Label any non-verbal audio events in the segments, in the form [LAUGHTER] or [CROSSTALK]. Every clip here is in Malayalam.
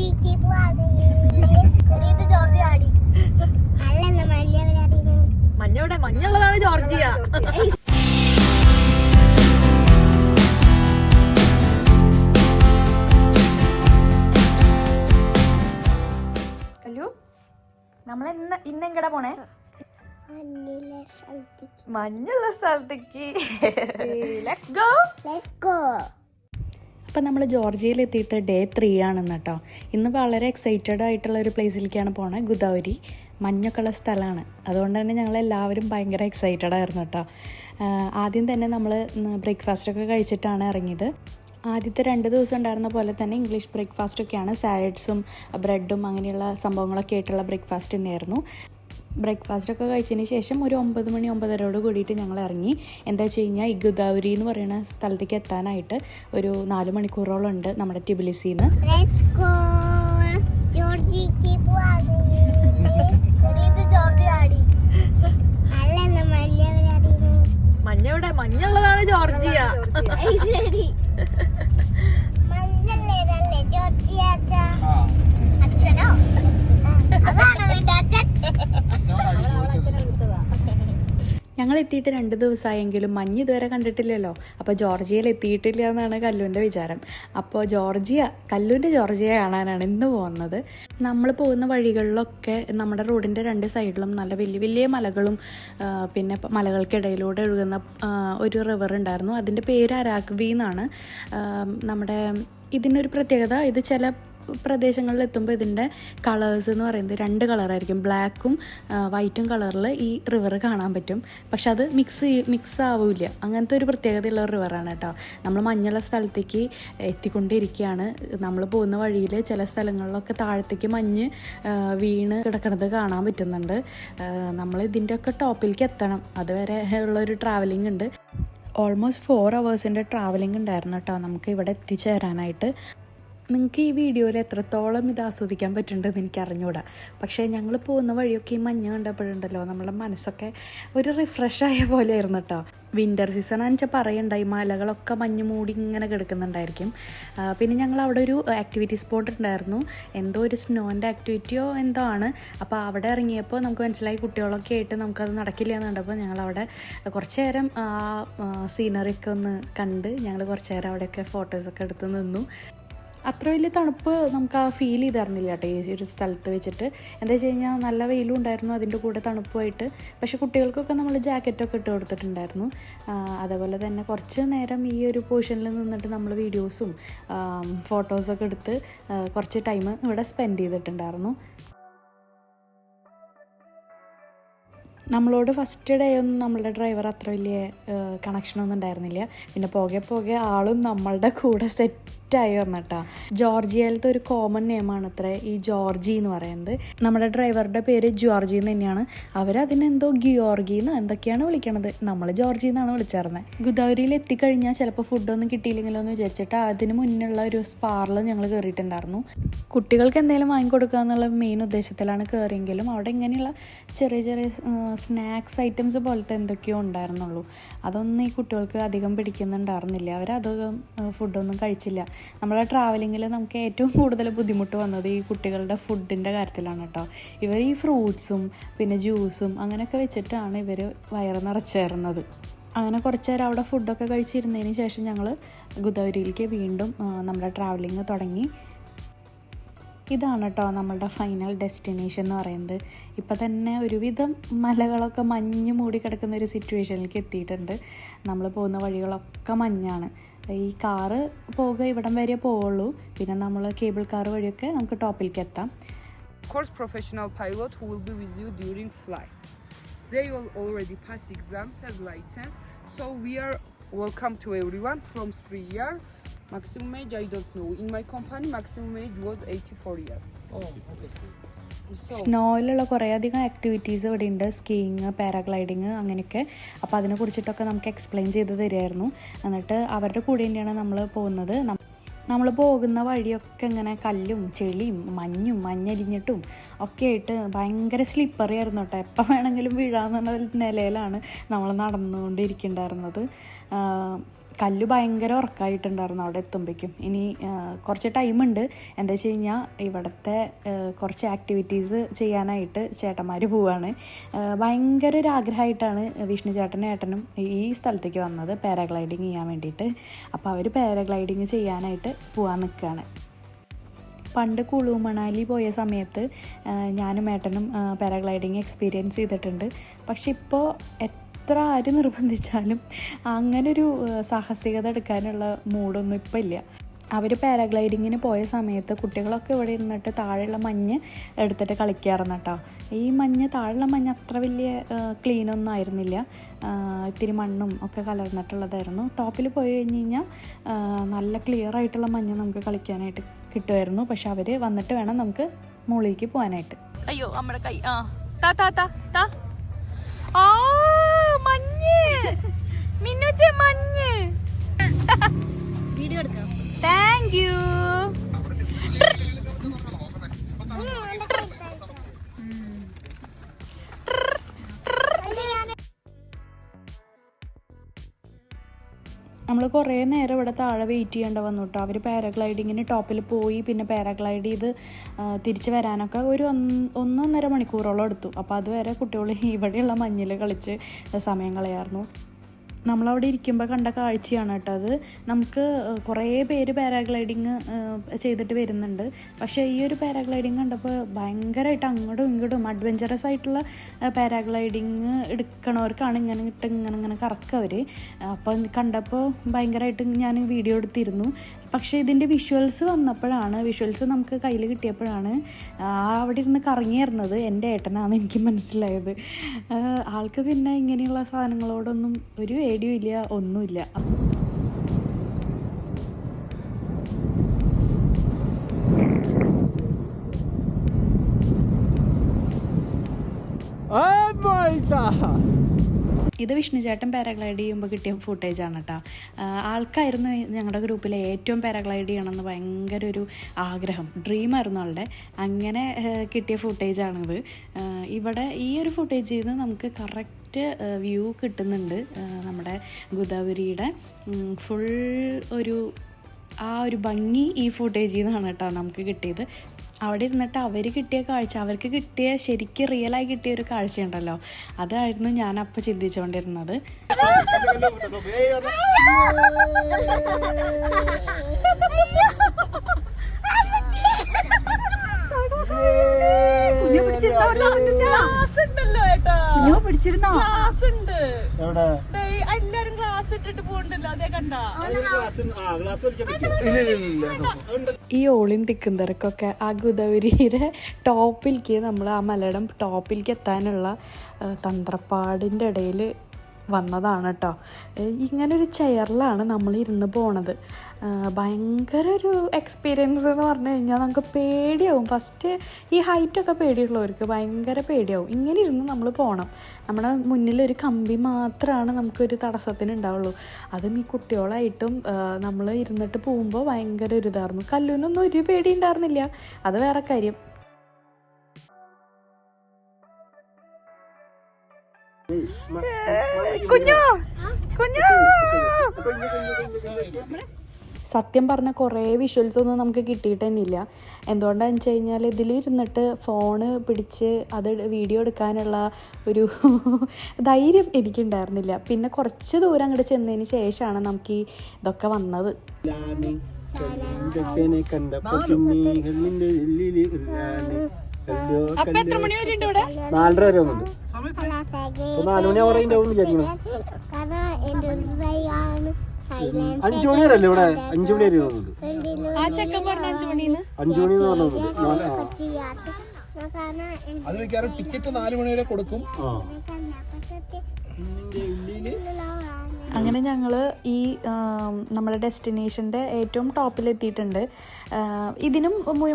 ജോർജിക്ക് പോവാതെ. ഇത് ജോർജി ആടി. അല്ലെന്ന മഞ്ഞവരറിയുന്നു മഞ്ഞ മഞ്ഞുള്ളതാണ് ജോർജിയ. കല്ലു നമ്മൾ ഇന്ന് ഇന്ന് എങ്ങടാ പോണേ? മഞ്ഞുള്ള സ്ഥലത്തേക്ക്. ലെറ്റ്സ് ഗോ ലെറ്റ്സ് ഗോ അപ്പം നമ്മൾ ജോർജിയയിൽ എത്തിയിട്ട് ഡേ ത്രീ ആണെന്ന് കേട്ടോ. ഇന്ന് വളരെ എക്സൈറ്റഡ് ആയിട്ടുള്ള ഒരു പ്ലേസിലേക്കാണ് പോണത് ഗുദാവരി മഞ്ഞൊക്കെയുള്ള സ്ഥലമാണ്. അതുകൊണ്ട് തന്നെ ഞങ്ങൾ എല്ലാവരും ഭയങ്കര എക്സൈറ്റഡ് ആയിരുന്നു കേട്ടോ. ആദ്യം തന്നെ നമ്മൾ ബ്രേക്ക്ഫാസ്റ്റൊക്കെ കഴിച്ചിട്ടാണ് ഇറങ്ങിയത്. ആദ്യത്തെ രണ്ട് ദിവസം ഉണ്ടായിരുന്ന പോലെ തന്നെ ഇംഗ്ലീഷ് ബ്രേക്ക്ഫാസ്റ്റൊക്കെയാണ് സാലഡ്സും ബ്രെഡും അങ്ങനെയുള്ള സംഭവങ്ങളൊക്കെ ആയിട്ടുള്ള ബ്രേക്ക്ഫാസ്റ്റ് തന്നെയായിരുന്നു. ബ്രേക്ക്ഫാസ്റ്റ് ഒക്കെ കഴിച്ചതിന് ശേഷം ഒരു ഒമ്പത് മണി ഒമ്പതരയോട് കൂടിയിട്ട് ഞങ്ങൾ ഇറങ്ങി എന്താ വെച്ച് കഴിഞ്ഞാൽ ഈ ഗുദാവരി എന്ന് പറയുന്ന സ്ഥലത്തേക്ക് എത്താനായിട്ട് ഒരു നാല് മണിക്കൂറോളം ഉണ്ട് നമ്മുടെ ടിബിലിസിന്ന്. മഞ്ഞ മഞ്ഞുള്ളതാണ് ജോർജിയ. ശരി. മഞ്ഞല്ലേ ഇതല്ലേ? ഞങ്ങൾ എത്തിയിട്ട് രണ്ട് ദിവസമായെങ്കിലും മഞ്ഞ് ഇതുവരെ കണ്ടിട്ടില്ലല്ലോ. അപ്പോൾ ജോർജിയയിൽ എത്തിയിട്ടില്ല എന്നാണ് കല്ലുവിന്റെ വിചാരം. അപ്പോൾ ജോർജിയ കല്ലുവിന്റെ ജോർജിയ കാണാനാണ് ഇന്ന് പോകുന്നത്. നമ്മൾ പോകുന്ന വഴികളിലൊക്കെ നമ്മുടെ റോഡിന്റെ രണ്ട് സൈഡിലും നല്ല വലിയ വലിയ മലകളും പിന്നെ മലകൾക്കിടയിലൂടെ ഒഴുകുന്ന ഒരു റിവർ ഉണ്ടായിരുന്നു. അതിന്റെ പേര് അരാക്വി എന്നാണ്. നമ്മുടെ ഇതിനൊരു പ്രത്യേകത ഇത് ചില പ്രദേശങ്ങളിൽ എത്തുമ്പോൾ ഇതിന്റെ കളേഴ്സ് എന്ന് പറയുന്നത് രണ്ട് കളറായിരിക്കും ബ്ലാക്കും വൈറ്റും കളറിൽ ഈ റിവർ കാണാൻ പറ്റും. പക്ഷെ അത് മിക്സ് മിക്സ് ആവില്ല. അങ്ങനത്തെ ഒരു പ്രത്യേകതയുള്ള റിവറാണ് കേട്ടോ നമ്മൾ മഞ്ഞുള്ള സ്ഥലത്തേക്ക് എത്തിക്കൊണ്ടിരിക്കുകയാണ്. നമ്മൾ പോകുന്ന വഴിയിൽ ചില സ്ഥലങ്ങളിലൊക്കെ താഴത്തേക്ക് മഞ്ഞ് വീണ് കിടക്കുന്നത് കാണാൻ പറ്റുന്നുണ്ട്. നമ്മൾ ഇതിന്റെയൊക്കെ ടോപ്പിലേക്ക് എത്തണം. അതുവരെ ഉള്ളൊരു ട്രാവലിംഗ് ഉണ്ട്. ഓൾമോസ്റ്റ് ഫോർ അവേഴ്സിന്റെ ട്രാവലിംഗ് ഉണ്ടായിരുന്നു കേട്ടോ നമുക്ക് ഇവിടെ എത്തിച്ചേരാനായിട്ട്. നിങ്ങൾക്ക് ഈ വീഡിയോയിൽ എത്രത്തോളം ഇത് ആസ്വദിക്കാൻ പറ്റുന്നുണ്ടെന്ന് എനിക്ക് പക്ഷേ ഞങ്ങൾ പോകുന്ന വഴിയൊക്കെ ഈ മഞ്ഞ് കണ്ടപ്പോഴുണ്ടല്ലോ നമ്മളെ മനസ്സൊക്കെ ഒരു റിഫ്രഷ് ആയ പോലെ ആയിരുന്നു കേട്ടോ. വിന്റർ സീസൺ ആണെന്ന് വെച്ചാൽ പറയണ്ട ഈ മലകളൊക്കെ മഞ്ഞ് മൂടി ഇങ്ങനെ കിടക്കുന്നുണ്ടായിരിക്കും. പിന്നെ ഞങ്ങൾ അവിടെ ഒരു ആക്ടിവിറ്റി സ്പോട്ട് ഉണ്ടായിരുന്നു. എന്തോ ഒരു സ്നോന്റെ ആക്ടിവിറ്റിയോ എന്തോ ആണ്. അപ്പോൾ അവിടെ ഇറങ്ങിയപ്പോൾ നമുക്ക് മനസ്സിലായി കുട്ടികളൊക്കെ ആയിട്ട് നമുക്കത് നടക്കില്ല എന്ന് കണ്ടപ്പോൾ ഞങ്ങൾ അവിടെ കുറച്ച് നേരം ആ സീനറിയൊക്കെ ഒന്ന് കണ്ട് ഞങ്ങൾ കുറച്ച് നേരം അവിടെയൊക്കെ ഫോട്ടോസൊക്കെ എടുത്ത് നിന്നു. അത്ര വലിയ തണുപ്പ് നമുക്ക് ആ ഫീൽ ചെയ്തായിരുന്നില്ല കേട്ടോ ഈ ഒരു സ്ഥലത്ത് വെച്ചിട്ട്. എന്താ വെച്ച് കഴിഞ്ഞാൽ നല്ല വെയിലും ഉണ്ടായിരുന്നു അതിന്റെ കൂടെ തണുപ്പുമായിട്ട്. പക്ഷെ കുട്ടികൾക്കൊക്കെ നമ്മൾ ജാക്കറ്റൊക്കെ ഇട്ട് കൊടുത്തിട്ടുണ്ടായിരുന്നു. അതേപോലെ തന്നെ കുറച്ച് നേരം ഈ ഒരു പോർഷനിൽ നിന്നിട്ട് നമ്മൾ വീഡിയോസും ഫോട്ടോസൊക്കെ എടുത്ത് കുറച്ച് ടൈം ഇവിടെ സ്പെൻഡ് ചെയ്തിട്ടുണ്ടായിരുന്നു. നമ്മളോട് ഫസ്റ്റ് ഡേ ഒന്നും നമ്മളുടെ ഡ്രൈവർ അത്ര വലിയ കണക്ഷനൊന്നും ഉണ്ടായിരുന്നില്ല. പിന്നെ പോകെ പോകെ ആളും നമ്മളുടെ കൂടെ സെറ്റായി വന്നിട്ടാ. ജോർജിയയിലത്തെ ഒരു കോമൺ നെയിമാണ് അത്ര ഈ ജോർജി എന്ന് പറയുന്നത്. നമ്മുടെ ഡ്രൈവറുടെ പേര് ജോർജി എന്ന് തന്നെയാണ് അവരതിനെന്തോ ഗിയോർഗി എന്ന് എന്തൊക്കെയാണ് വിളിക്കണത്. നമ്മൾ ജോർജി എന്നാണ് വിളിച്ചിരുന്നത് ഗുദാവരിയിൽ എത്തിക്കഴിഞ്ഞാൽ ചിലപ്പോൾ ഫുഡൊന്നും കിട്ടിയില്ലെങ്കിലോ എന്ന് വിചാരിച്ചിട്ട് അതിന് മുന്നുള്ള ഒരു സ്പാറിൽ ഞങ്ങൾ കയറിയിട്ടുണ്ടായിരുന്നു കുട്ടികൾക്ക് എന്തെങ്കിലും വാങ്ങിക്കൊടുക്കുക എന്നുള്ള മെയിൻ ഉദ്ദേശത്തിലാണ് കയറിയെങ്കിലും അവിടെ ഇങ്ങനെയുള്ള ചെറിയ ചെറിയ സ്നാക്സ് ഐറ്റംസ് പോലത്തെ എന്തൊക്കെയോ ഉണ്ടായിരുന്നുള്ളൂ. അതൊന്നും ഈ കുട്ടികൾക്ക് അധികം പിടിക്കുന്നുണ്ടായിരുന്നില്ല. അവരധികം ഫുഡൊന്നും കഴിച്ചില്ല. നമ്മളെ ട്രാവലിങ്ങിൽ നമുക്ക് ഏറ്റവും കൂടുതൽ ബുദ്ധിമുട്ട് വന്നത് ഈ കുട്ടികളുടെ ഫുഡിന്റെ കാര്യത്തിലാണ് കേട്ടോ. ഇവർ ഈ ഫ്രൂട്ട്സും പിന്നെ ജ്യൂസും അങ്ങനെയൊക്കെ വെച്ചിട്ടാണ് ഇവർ വയറ് നിറച്ചേറുന്നത്. അങ്ങനെ കുറച്ച് നേരം അവിടെ ഫുഡൊക്കെ കഴിച്ചിരുന്നതിന് ശേഷം ഞങ്ങൾ ഗുദാവരിയിലേക്ക് വീണ്ടും നമ്മുടെ ട്രാവലിങ് തുടങ്ങി. ഇതാണ് കേട്ടോ നമ്മളുടെ ഫൈനൽ ഡെസ്റ്റിനേഷൻ എന്ന് പറയുന്നത്. ഇപ്പം തന്നെ ഒരുവിധം മലകളൊക്കെ മഞ്ഞ് മൂടി കിടക്കുന്ന ഒരു സിറ്റുവേഷനിലേക്ക് എത്തിയിട്ടുണ്ട്. നമ്മൾ പോകുന്ന വഴികളൊക്കെ മഞ്ഞാണ്. ഈ കാറ് പോകുക ഇവിടം വരെ പോവുള്ളൂ പിന്നെ നമ്മൾ കേബിൾ കാർ വഴിയൊക്കെ നമുക്ക് ടോപ്പിലേക്ക് എത്താം course professional pilot who will be with you during flight. They will already pass exams as license. So we are welcome to everyone from three year. Maximum age I don't know. In my company maximum age was 84 year. So സ്നോയിലുള്ള കുറേയധികം ആക്ടിവിറ്റീസ് ഇവിടെ ഉണ്ട്. സ്കീയിങ് പാരാഗ്ലൈഡിങ് അങ്ങനെയൊക്കെ. അപ്പോൾ അതിനെ കുറിച്ചിട്ടൊക്കെ നമുക്ക് എക്സ്പ്ലെയിൻ ചെയ്ത് തരുമായിരുന്നു എന്നിട്ട് അവരുടെ കൂടെ തന്നെയാണ് നമ്മൾ പോകുന്നത്. നമ്മൾ പോകുന്ന വഴിയൊക്കെ ഇങ്ങനെ കല്ലും ചെളിയും മഞ്ഞും മഞ്ഞരിഞ്ഞിട്ടും ഒക്കെ ആയിട്ട് ഭയങ്കര സ്ലിപ്പറി ആയിരുന്നു കേട്ടോ. എപ്പോൾ വേണമെങ്കിലും വീഴാന്നുള്ള നിലയിലാണ് നമ്മൾ നടന്നുകൊണ്ടിരിക്കുന്നുണ്ടായിരുന്നത് കല്ല് ഭയങ്കര ഉറക്കമായിട്ടുണ്ടായിരുന്നു അവിടെ എത്തുമ്പോഴേക്കും ഇനി കുറച്ച് ടൈമുണ്ട്. എന്താ വെച്ച് കഴിഞ്ഞാൽ ഇവിടുത്തെ കുറച്ച് ആക്ടിവിറ്റീസ് ചെയ്യാനായിട്ട് ചേട്ടന്മാർ പോവാണ്. ഭയങ്കര ഒരു ആഗ്രഹമായിട്ടാണ് വിഷ്ണു ചേട്ടനും ഏട്ടനും ഈ സ്ഥലത്തേക്ക് വന്നത് പാരാഗ്ലൈഡിങ് ചെയ്യാൻ വേണ്ടിയിട്ട്. അപ്പോൾ അവർ പാരാഗ്ലൈഡിങ് ചെയ്യാനായിട്ട് പോകാൻ നിൽക്കുകയാണ് പണ്ട് കുളു മണാലി പോയ സമയത്ത് ഞാനും ഏട്ടനും പാരാഗ്ലൈഡിങ് എക്സ്പീരിയൻസ് ചെയ്തിട്ടുണ്ട്. പക്ഷെ ഇപ്പോൾ എത്ര ആര് നിർബന്ധിച്ചാലും അങ്ങനൊരു സാഹസികത എടുക്കാനുള്ള മൂഡൊന്നും ഇപ്പം ഇല്ല അവർ പാരാഗ്ലൈഡിങ്ങിന് പോയ സമയത്ത് കുട്ടികളൊക്കെ ഇവിടെ ഇരുന്നിട്ട് താഴെയുള്ള മഞ്ഞ് എടുത്തിട്ട് കളിക്കാറുണ്ട് കേട്ടോ. ഈ മഞ്ഞ് താഴെയുള്ള മഞ്ഞ് അത്ര വലിയ ക്ലീനൊന്നും ആയിരുന്നില്ല. ഇത്തിരി മണ്ണും ഒക്കെ കലർന്നിട്ടുള്ളതായിരുന്നു. ടോപ്പിൽ പോയി കഴിഞ്ഞ് കഴിഞ്ഞാൽ നല്ല ക്ലിയർ ആയിട്ടുള്ള മഞ്ഞ് നമുക്ക് കളിക്കാനായിട്ട് കിട്ടുമായിരുന്നു. പക്ഷെ അവർ വന്നിട്ട് വേണം നമുക്ക് മുകളിലേക്ക് പോകാനായിട്ട്. അയ്യോ നമ്മുടെ കൈ ആ. താ താ താ താ. ആ മഞ്ഞ്. മിന്നുച്ചെ മഞ്ഞ്. വീഡിയോ എടുക്കാം. താങ്ക് യു നമ്മൾ കുറേ നേരം ഇവിടെ താഴെ വെയിറ്റ് ചെയ്യേണ്ട വന്നു കേട്ടോ അവർ പാരാഗ്ലൈഡിങ്ങിന് ടോപ്പിൽ പോയി പിന്നെ പാരാഗ്ലൈഡ് ചെയ്ത് തിരിച്ച് വരാനൊക്കെ ഒരു ഒന്ന് ഒന്നൊന്നര മണിക്കൂറോളം എടുത്തു. അപ്പോൾ അതുവരെ കുട്ടികൾ [LAUGHS] ഇവിടെയുള്ള മഞ്ഞിൽ കളിച്ച് സമയം കളയായിരുന്നു നമ്മളവിടെ ഇരിക്കുമ്പോൾ കണ്ട കാഴ്ചയാണ് കേട്ടോ അത്. നമുക്ക് കുറേ പേര് പാരാഗ്ലൈഡിങ് ചെയ്തിട്ട് വരുന്നുണ്ട്. പക്ഷേ ഈ ഒരു പാരാഗ്ലൈഡിങ് കണ്ടപ്പോൾ ഭയങ്കരമായിട്ട് അങ്ങോട്ടും ഇങ്ങോട്ടും അഡ്വഞ്ചറസ് ആയിട്ടുള്ള പാരാഗ്ലൈഡിങ് എടുക്കണവർക്കാണ് ഇങ്ങനെ ഇട്ട് ഇങ്ങനെ ഇങ്ങനെ കറക്കവർ അപ്പോൾ കണ്ടപ്പോൾ ഭയങ്കരമായിട്ട് ഞാൻ വീഡിയോ എടുത്തിരുന്നു. പക്ഷേ ഇതിന്റെ വിഷ്വൽസ് വന്നപ്പോഴാണ് വിഷ്വൽസ് നമുക്ക് കയ്യിൽ കിട്ടിയപ്പോഴാണ് അവിടെ ഇരുന്ന് കറങ്ങിയിരുന്നത് എന്റെ ഏട്ടനാണെന്ന് എനിക്ക് മനസ്സിലായത്. ആൾക്ക് പിന്നെ ഇങ്ങനെയുള്ള സാധനങ്ങളോടൊന്നും ഒരു ഏടിയും ഇല്ല ഒന്നുമില്ല. ഇത് വിഷ്ണുചേട്ടൻ പാരാഗ്ലൈഡ് ചെയ്യുമ്പോൾ കിട്ടിയ ഫുട്ടേജാണ് കേട്ടോ ആൾക്കായിരുന്നു ഞങ്ങളുടെ ഗ്രൂപ്പിലെ ഏറ്റവും പാരാഗ്ലൈഡ് ചെയ്യണമെന്ന് ഭയങ്കര ഒരു ആഗ്രഹം ഡ്രീമായിരുന്നു ആളുടെ അങ്ങനെ കിട്ടിയ ഫുട്ടേജാണിത് ഇവിടെ ഈ ഒരു ഫുട്ടേജിൽ നിന്ന് നമുക്ക് കറക്റ്റ് വ്യൂ കിട്ടുന്നുണ്ട്. നമ്മുടെ ഗോദാവരിയുടെ ഫുൾ ഒരു ആ ഒരു ഭംഗി ഈ ഫുട്ടേജിൽ നിന്നാണ് കേട്ടോ നമുക്ക് കിട്ടിയത്. അവിടെ ഇരുന്നിട്ട് അവർ കിട്ടിയ കാഴ്ച അവർക്ക് കിട്ടിയ ശരിക്കും റിയലായി കിട്ടിയ ഒരു കാഴ്ചയുണ്ടല്ലോ. അതായിരുന്നു ഞാൻ അപ്പം ചിന്തിച്ചുകൊണ്ടിരുന്നത് ക്ലാസ് ഉണ്ടല്ലോ ഏട്ടാ. പിടിച്ചിരുന്നോ? ക്ലാസ് ഉണ്ട് എവിടെ? ദേ, എല്ലാരും ക്ലാസ് ഇട്ടിട്ട് പോകണ്ടല്ലോ. അതേ കണ്ട? ഈ ഓളിയും തിക്കും തിരക്കൊക്കെ ആ ഗുദവരിയുടെ ടോപ്പിലേക്ക് നമ്മൾ ആ മലയുടെ ടോപ്പിലേക്ക് എത്താനുള്ള തന്ത്രപ്പാടിന്റെ ഇടയിൽ വന്നതാണ് കേട്ടോ. ഇങ്ങനൊരു ചെയറിലാണ് നമ്മൾ ഇരുന്ന് പോണത്. ഭയങ്കര ഒരു എക്സ്പീരിയൻസ് എന്ന് പറഞ്ഞു കഴിഞ്ഞാൽ നമുക്ക് പേടിയാവും. ഫസ്റ്റ് ഈ ഹൈറ്റൊക്കെ പേടിയുള്ളവർക്ക് ഭയങ്കര പേടിയാവും. ഇങ്ങനെ ഇരുന്ന് നമ്മൾ പോകണം നമ്മുടെ മുന്നിലൊരു കമ്പി മാത്രമാണ് നമുക്കൊരു തടസ്സത്തിന് ഉണ്ടാവുള്ളൂ. അതും ഈ കുട്ടികളായിട്ടും നമ്മൾ ഇരുന്നിട്ട് പോകുമ്പോൾ ഭയങ്കര ഒരു ഇതായിരുന്നു. കല്ലൂനൊന്നും ഒരു പേടി ഉണ്ടായിരുന്നില്ല. അത് വേറെ കാര്യം. കുഞ്ഞു കുഞ്ഞു. സത്യം പറഞ്ഞ കുറേ വിഷ്വൽസ് ഒന്നും നമുക്ക് കിട്ടിയിട്ട് തന്നെ ഇല്ല എന്തുകൊണ്ടാണെന്ന് വെച്ച് കഴിഞ്ഞാൽ ഇതിലിരുന്നിട്ട് ഫോണ് പിടിച്ച് അത് വീഡിയോ എടുക്കാനുള്ള ഒരു [LAUGHS] ധൈര്യം എനിക്കുണ്ടായിരുന്നില്ല. പിന്നെ കുറച്ച് ദൂരം അങ്ങോട്ട് ചെന്നതിന് ശേഷമാണ് നമുക്ക് ഈ ഇതൊക്കെ വന്നത്. നാലര വരെ വന്നുണ്ട് നാലുമണി നാലു മണി ആവറേ ഉണ്ടാവും വിചാരിക്കണം അഞ്ചു മണി വരെ അല്ലേ ഇവിടെ? അഞ്ചു മണി വരെ ആ ചെക്കൻ പറഞ്ഞ അഞ്ചു മണിന്ന്. അഞ്ചു മണി എന്ന് അത് മിക്കവാറും ടിക്കറ്റ് നാല് മണി വരെ കൊടുക്കും. അങ്ങനെ ഞങ്ങൾ ഈ നമ്മുടെ ഡെസ്റ്റിനേഷന്റെ ഏറ്റവും ടോപ്പിലെത്തിയിട്ടുണ്ട്. എത്തിയിട്ടുണ്ട് ഇതിനും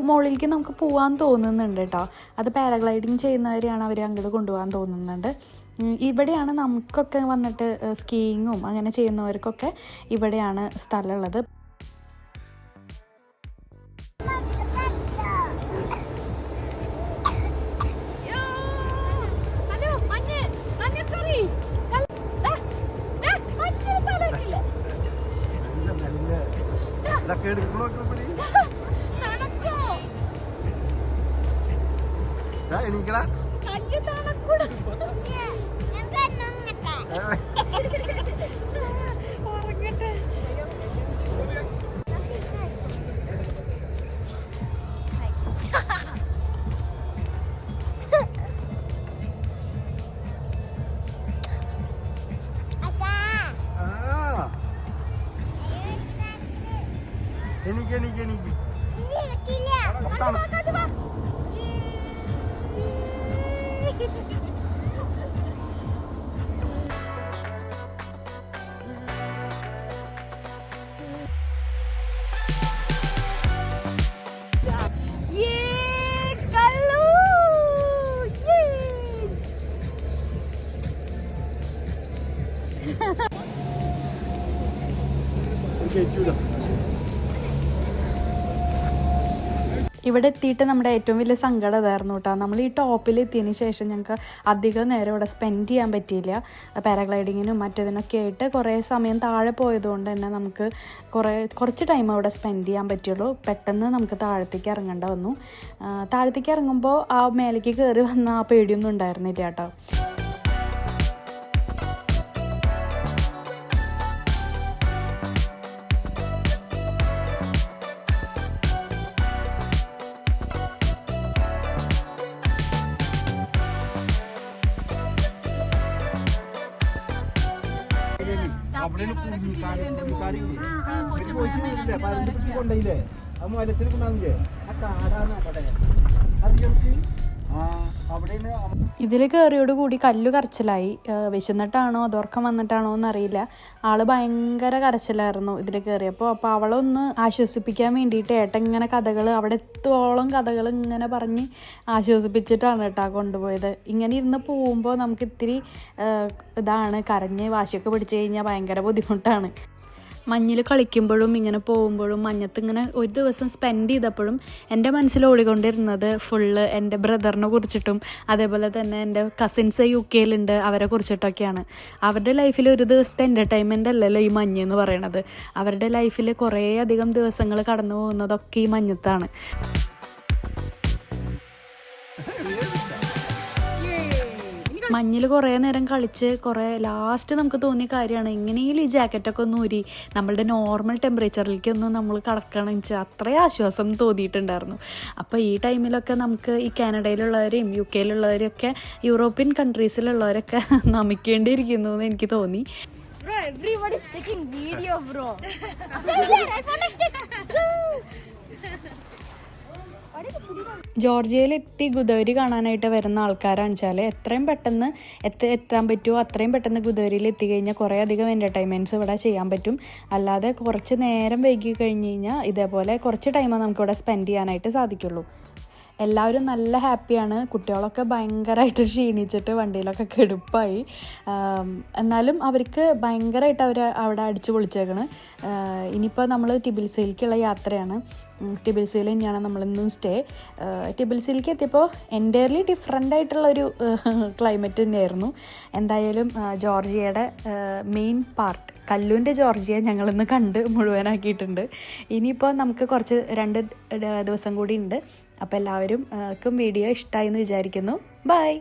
മുകളിലേക്ക് നമുക്ക് പോകാൻ തോന്നുന്നുണ്ട് കേട്ടോ. അത് പാരാഗ്ലൈഡിങ് ചെയ്യുന്നവരെയാണ് അവർ അങ്ങോട്ട് കൊണ്ടുപോകാൻ തോന്നുന്നുണ്ട്. ഇവിടെയാണ് നമുക്കൊക്കെ വന്നിട്ട് സ്കീയിങ്ങും അങ്ങനെ ചെയ്യുന്നവർക്കൊക്കെ ഇവിടെയാണ് സ്ഥലമുള്ളത്. തലക്കില്ല എടുക്കണോക്കെ എണീക്കടാ. കല്ല് തണുക്കൂടാ. [LAUGHS] ഞാൻ കണ്ണുങ്ങട്ടെ ഉറങ്ങട്ടെ ഇവിടെ എത്തിയിട്ട് നമ്മുടെ ഏറ്റവും വലിയ സങ്കടം ഇതായിരുന്നു കേട്ടോ. നമ്മൾ ഈ ടോപ്പിൽ എത്തിയതിന് ശേഷം ഞങ്ങൾക്ക് അധികം നേരം ഇവിടെ സ്പെൻഡ് ചെയ്യാൻ പറ്റിയില്ല. പാരാഗ്ലൈഡിങ്ങിനും മറ്റേതിനൊക്കെ ആയിട്ട് കുറേ സമയം താഴെ പോയതുകൊണ്ട് തന്നെ നമുക്ക് കുറേ കുറച്ച് ടൈം അവിടെ സ്പെൻഡ് ചെയ്യാൻ പറ്റുള്ളൂ. പെട്ടെന്ന് നമുക്ക് താഴത്തേക്ക് ഇറങ്ങേണ്ട വന്നു. താഴത്തേക്ക് ഇറങ്ങുമ്പോൾ ആ മേലേക്ക് കയറി വന്ന ആ പേടിയൊന്നും ഉണ്ടായിരുന്നില്ല കേട്ടോ. കയറിയോടുകൂടി കൊണ്ടാന്നില്ലേ ആ അവിടെ അറിയാം ആ അവിടെ ഇതിൽ കയറിയോട് കൂടി കല്ലു കരച്ചിലായി. വിശന്നിട്ടാണോ അതോർക്കം വന്നിട്ടാണോ എന്നറിയില്ല. ആൾ ഭയങ്കര കരച്ചിലായിരുന്നു ഇതിൽ കയറിയപ്പോൾ അപ്പോൾ അവളൊന്ന് ആശ്വസിപ്പിക്കാൻ വേണ്ടിയിട്ട് ഏട്ടൻ ഇങ്ങനെ കഥകൾ അവിടെ എത്തോളം കഥകൾ ഇങ്ങനെ പറഞ്ഞ് ആശ്വസിപ്പിച്ചിട്ടാണ് കേട്ടോ കൊണ്ടുപോയത്. ഇങ്ങനെ ഇരുന്ന് പോകുമ്പോൾ നമുക്ക് ഇത്തിരി ഇതാണ് കരഞ്ഞ് വാശിയൊക്കെ പിടിച്ചു കഴിഞ്ഞാൽ ഭയങ്കര ബുദ്ധിമുട്ടാണ്. മഞ്ഞിൽ കളിക്കുമ്പോഴും ഇങ്ങനെ പോകുമ്പോഴും മഞ്ഞത്ത് ഇങ്ങനെ ഒരു ദിവസം സ്പെൻഡ് ചെയ്തപ്പോഴും എന്റെ മനസ്സിൽ ഓടിക്കൊണ്ടിരുന്നത് ഫുള്ള് എന്റെ ബ്രദറിനെ കുറിച്ചിട്ടും അതേപോലെ തന്നെ എന്റെ കസിൻസ് യു കെയിലുണ്ട് അവരെ കുറിച്ചിട്ടൊക്കെയാണ്. അവരുടെ ലൈഫിൽ ഒരു ദിവസത്തെ എന്റർടൈൻമെന്റ് അല്ലല്ലോ ഈ മഞ്ഞ് എന്ന് പറയണത്. അവരുടെ ലൈഫിൽ കുറേ അധികം ദിവസങ്ങൾ കടന്നു പോകുന്നതൊക്കെ ഈ മഞ്ഞത്താണ്. മഞ്ഞിൽ കുറേ നേരം കളിച്ച് കുറേ ലാസ്റ്റ് നമുക്ക് തോന്നിയ കാര്യമാണ്. എങ്ങനെയും ഈ ജാക്കറ്റൊക്കെ ഒന്ന് ഊരി നമ്മളുടെ നോർമൽ ടെമ്പറേച്ചറിലേക്ക് ഒന്ന് നമ്മൾ കടക്കണം വെച്ചാൽ അത്രയും ആശ്വാസം തോന്നിയിട്ടുണ്ടായിരുന്നു. അപ്പോൾ ഈ ടൈമിലൊക്കെ നമുക്ക് ഈ കാനഡയിലുള്ളവരെയും യു കെയിലുള്ളവരെയൊക്കെ യൂറോപ്യൻ കൺട്രീസിലുള്ളവരൊക്കെ [LAUGHS] നമിക്കേണ്ടിയിരിക്കുന്നു എന്ന് എനിക്ക് തോന്നി. Bro, everybody's taking video, bro. [LAUGHS] ജോർജിയയിലെത്തി ഗുദവരി കാണാനായിട്ട് വരുന്ന ആൾക്കാരാണെന്ന് വെച്ചാൽ എത്രയും പെട്ടെന്ന് എത്ത എത്താൻ പറ്റുമോ അത്രയും പെട്ടെന്ന് ഗുദവരിയിൽ എത്തിക്കഴിഞ്ഞാൽ കുറേ അധികം എന്റർടൈൻമെന്റ്സ് ഇവിടെ ചെയ്യാൻ പറ്റും. അല്ലാതെ കുറച്ച് നേരം വൈകി കഴിഞ്ഞ് കഴിഞ്ഞാൽ ഇതേപോലെ കുറച്ച് ടൈമേ നമുക്കിവിടെ സ്പെൻഡ് ചെയ്യാനായിട്ട് സാധിക്കുള്ളൂ. എല്ലാവരും നല്ല ഹാപ്പിയാണ്. കുട്ടികളൊക്കെ ഭയങ്കരമായിട്ട് ക്ഷീണിച്ചിട്ട് വണ്ടിയിലൊക്കെ കെടുപ്പായി. എന്നാലും അവർക്ക് ഭയങ്കരമായിട്ട് അവർ അവിടെ അടിച്ചു പൊളിച്ചേക്കണ്. ഇനിയിപ്പോൾ നമ്മൾ ടിബിൽസിയിലേക്കുള്ള യാത്രയാണ്. ടിബിൽസിയിൽ തന്നെയാണ് നമ്മളിന്നും സ്റ്റേ. ടിബിൽസിയിലേക്ക് എത്തിയപ്പോൾ എന്റയർലി ഡിഫറെന്റ് ആയിട്ടുള്ളൊരു ക്ലൈമറ്റ് തന്നെയായിരുന്നു. എന്തായാലും ജോർജിയയുടെ മെയിൻ പാർട്ട് കല്ലൂന്റെ ജോർജിയ ഞങ്ങളിന്ന് കണ്ട് മുഴുവനാക്കിയിട്ടുണ്ട്. ഇനിയിപ്പോൾ നമുക്ക് കുറച്ച് രണ്ട് ദിവസം കൂടി ഉണ്ട്. അപ്പോൾ എല്ലാവരും വീഡിയോ ഇഷ്ടമായി എന്ന് വിചാരിക്കുന്നു. ബൈ